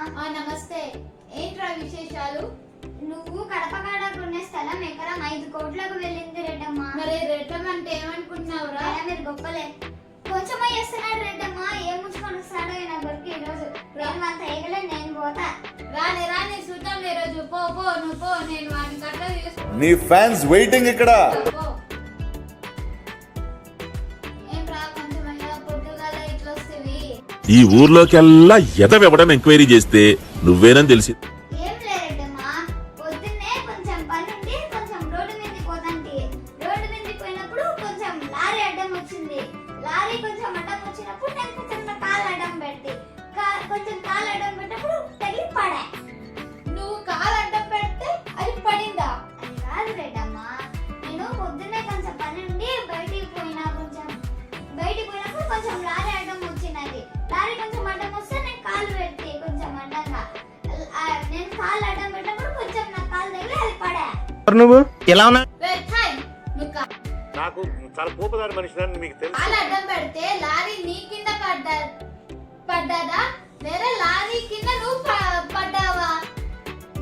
ఆ, నమస్తే. ఏంట్రా విశేషాలు? నువ్వు కడప కాడ కొనే స్థలం ఎకరం ఐదు కోట్లకు వెళ్ళింది రెడ్డమ్మ. మరి రెట్టం అంటే ఏమనుకుంటున్నావురా? మీరు గొప్పలే. కొంచెమే చేస్తున్నాడు రెడ్డమ్మ. ఏం ముంచుకొని వస్తాడో నా కొడుకు ఈరోజు. నేను అంత ఎగలే నేను పోతా. రాని రాని చూద్దాం ఈ రోజు పో పో నువ్వు పో నేను వాడిని కట్ట నీ ఫ్యాన్స్ వెయిటింగ్ ఇక్కడ. ఈ ఊర్లోకెల్లా ఎదవెవడని ఎంక్వైరీ చేస్తే నువ్వేనని తెలిసి ఏం పడా నువ్వు? ఎలా ఉన్నా? రే, థాయ్. నువ్వు కా- నాకు చాలా కోపదారి మనిషి మీకు తెలుసు. కాలు అడ్డం పెడితే లారీ నీ కింద పడ్డా పడ్డాదా? వేరే లారీ కింద నువ్వు పడ్డావా?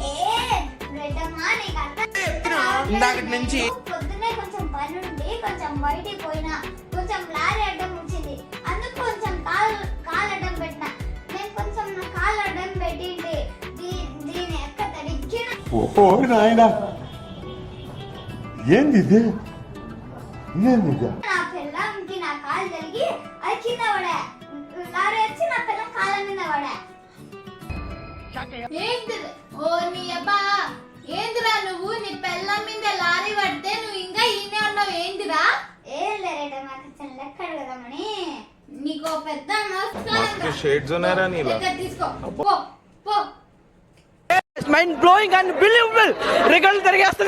ఏ రెడ్డమ్మా నీకు అర్థం కావట్లేదు. ఇందాకటి నుంచి నేను పొద్దున్నే కొంచెం పని ఉండి కొంచెం బయటికి పోయినా కొంచెం లారీ అడ్డం వచ్చింది. అందుకు కొంచెం కాలు కాలు అడ్డం పెట్టిన. నేను కొంచెం నా కాలు అడ్డం పెట్టింది దీ- దీని ఎక్క నాయన. ఏంది ఇది? ఏంది ఇది? నా పిల్లంకి నా కాలు జరిగి అది కింద పడా. లారీ వచ్చి నా పిల్లం కాళ్ళ మీద పడా. ఏంటి ఓ నీ అబ్బా! ఏందిరా నువ్వు? నీ పెళ్ళం మీద లారీ పడితే నువ్వు ఇంకా ఈయనే ఉన్నావు. ఏందిరా ఏం లేరేటమ్మా కొంచెం లెక్క అడగదామని నీకు పెద్ద నమస్కారం. షేడ్స్ ఉన్నారా నీలా? తీసుకో. పో పో. మైండ్ బ్లోయింగ్ అండ్ బిలీవబుల్ రికార్డులు తిరిగేస్తుంది